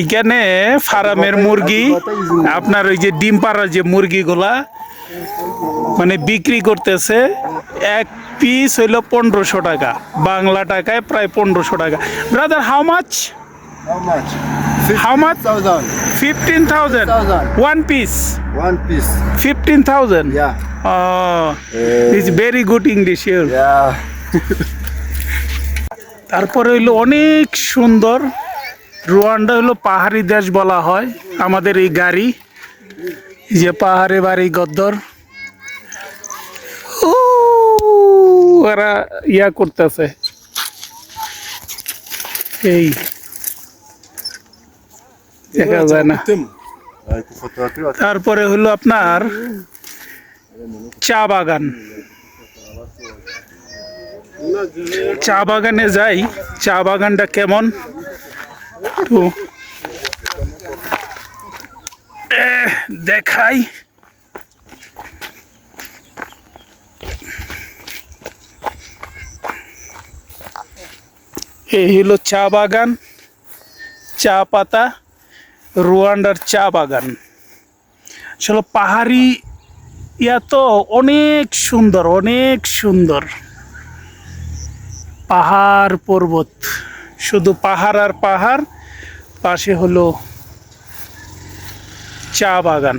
এখানে ফার্মের মুরগি আপনার ওই যে ডিম পাড়ার যে মুরগিগুলা মানে বিক্রি করতেছে এক পিস হইল পনেরোশো টাকা বাংলা টাকায় প্রায় পনেরোশো টাকা brother how much much? Thousand. Fifteen thousand one piece One piece. Fifteen thousand. Is very good English your. তারপরে হইল অনেক সুন্দর। রুয়ান্ডা হলো পাহাড়ি দেশ বলা হয়, আমাদের এই গাড়ি। যে পাহাড়ে বাড়ি, গদ্দর। ইয়া করতেছে। এই। দেখা যায় না। তারপরে হলো আপনার চা বাগান। চা বাগানে যাই, চা বাগানটা কেমন? তো দেখাই। এই হলো চা বাগান, চা পাতা, রুয়ান্ডার চা বাগান। আসলে পাহাড়ি ইয়া তো অনেক সুন্দর অনেক সুন্দর। পাহাড় পর্বত। শুধু পাহাড় আর পাহাড় পাশে হলো চা বাগান।